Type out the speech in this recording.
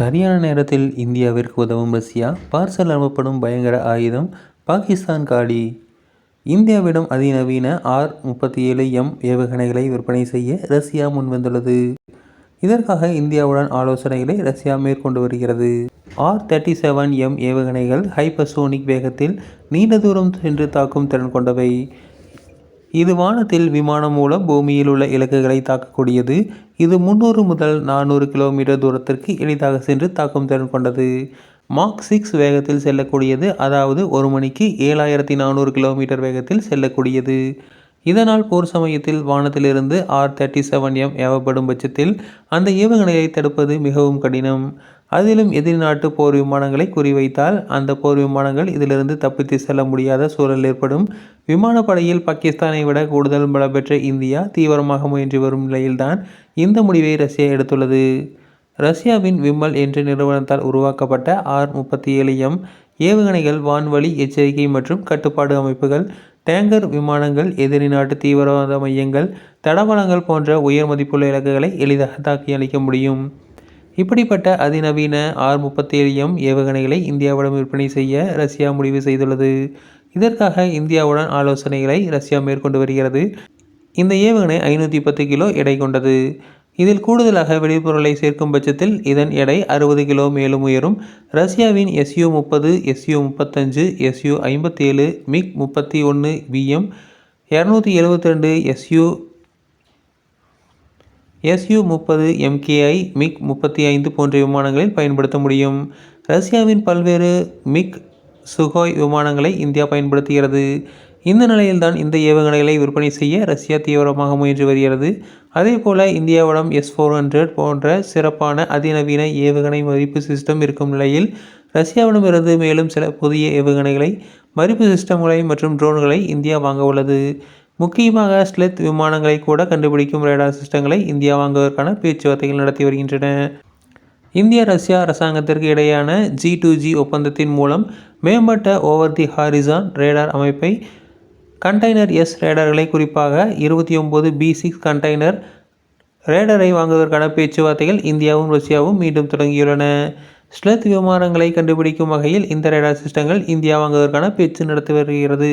சரியான நேரத்தில் இந்தியாவிற்கு உதவும் ரஷ்யா பார்சல் அனுப்பப்படும் பயங்கர ஆயுதம் பாகிஸ்தான் காலி இந்தியாவிடம் அதிநவீன ஆர் முப்பத்தி ஏழு எம் ஏவுகணைகளை விற்பனை செய்ய ரஷ்யா முன்வந்துள்ளது. இதற்காக இந்தியாவுடன் ஆலோசனைகளை ரஷ்யா மேற்கொண்டு வருகிறது. ஆர் தேர்ட்டி செவன் எம் ஏவுகணைகள் ஹைப்பர்சோனிக் வேகத்தில் நீண்ட தூரம் சென்று தாக்கும் திறன் கொண்டவை. இது வானத்தில் விமானம் மூலம் பூமியில் உள்ள இலக்குகளை தாக்கக்கூடியது. இது முந்நூறு முதல் நானூறு கிலோமீட்டர் தூரத்திற்கு எளிதாக சென்று தாக்கும் திறன் கொண்டது. மார்க் சிக்ஸ் வேகத்தில் செல்லக்கூடியது அதாவது ஒரு மணிக்கு ஏழாயிரத்தி நானூறு கிலோமீட்டர் வேகத்தில் செல்லக்கூடியது. இதனால் போர் சமயத்தில் வானத்திலிருந்து ஆர் தேர்ட்டி செவன் எம் ஏவப்படும் பட்சத்தில் அந்த ஏவுகணையை தடுப்பது மிகவும் கடினம். அதிலும் எதிரி நாட்டு போர் விமானங்களை குறிவைத்தால் அந்த போர் விமானங்கள் இதிலிருந்து தப்பித்து செல்ல முடியாத சூழல் ஏற்படும். விமானப்படையில் பாகிஸ்தானை விட கூடுதல் பலப்பெற்ற இந்தியா தீவிரமாக முயன்று வரும் நிலையில்தான் இந்த முடிவை ரஷ்யா எடுத்துள்ளது. ரஷ்யாவின் விம்மல் என்ற நிறுவனத்தால் உருவாக்கப்பட்ட ஆர் முப்பத்தி ஏழு எம் ஏவுகணைகள் வான்வழி எச்சரிக்கை மற்றும் கட்டுப்பாடு அமைப்புகள் டேங்கர் விமானங்கள் எதிரி நாட்டு தீவிரவாத மையங்கள் தடவளங்கள் போன்ற உயர் மதிப்புள்ள இலக்குகளை எளிதாக தாக்கி அளிக்க முடியும். இப்படிப்பட்ட அதிநவீன ஆர் முப்பத்தி ஏழு எம் ஏவுகணைகளை இந்தியாவிடம் விற்பனை செய்ய ரஷ்யா முடிவு செய்துள்ளது. இதற்காக இந்தியாவுடன் ஆலோசனைகளை ரஷ்யா மேற்கொண்டு வருகிறது. இந்த ஏவுகணை ஐநூற்றி பத்து கிலோ எடை கொண்டது. இதில் கூடுதலாக வெடிபொருளை சேர்க்கும் பட்சத்தில் இதன் எடை அறுபது கிலோ மேலும் உயரும். ரஷ்யாவின் எஸ்யூ முப்பது எஸ்யூ முப்பத்தஞ்சு எஸ்யூ ஐம்பத்தேழு மிக் முப்பத்தி ஒன்று விஎம் இரநூத்தி எழுபத்தி ரெண்டு எஸ்யூ எஸ்யூ முப்பது எம்கேஐ மிக் முப்பத்தி ஐந்து போன்ற விமானங்களில் பயன்படுத்த முடியும். ரஷ்யாவின் பல்வேறு மிக் சுகோய் விமானங்களை இந்தியா பயன்படுத்துகிறது. இந்த நிலையில்தான் இந்த ஏவுகணைகளை விற்பனை செய்ய ரஷ்யா தீவிரமாக முயன்று வருகிறது. அதே போல இந்தியாவிடம் எஸ் ஃபோர் ஹண்ட்ரட் போன்ற சிறப்பான அதிநவீன ஏவுகணை மதிப்பு சிஸ்டம் இருக்கும் நிலையில் ரஷ்யாவிடமிருந்து மேலும் சில புதிய ஏவுகணைகளை மதிப்பு சிஸ்டம்களை மற்றும் ட்ரோன்களை இந்தியா வாங்க உள்ளது. முக்கியமாக ஸ்லெத் விமானங்களை கூட கண்டுபிடிக்கும் ரேடார் சிஸ்டங்களை இந்தியா வாங்குவதற்கான பேச்சுவார்த்தைகள் நடத்தி வருகின்றன. இந்திய ரஷ்யா அரசாங்கத்திற்கு இடையான ஜி டு ஜி ஒப்பந்தத்தின் மூலம் மேம்பட்ட over the horizon radar containers S ரேடர்களை குறிப்பாக இருபத்தி ஒம்பது பி சிக்ஸ் கண்டெய்னர் ரேடரை வாங்குவதற்கான பேச்சுவார்த்தைகள் இந்தியாவும் ரஷ்யாவும் மீண்டும் தொடங்கியுள்ளன. ஸ்லெத் விமானங்களை கண்டுபிடிக்கும் வகையில் இந்த ரேடார் சிஸ்டங்கள் இந்தியா வாங்குவதற்கான பேச்சு நடத்தி வருகிறது.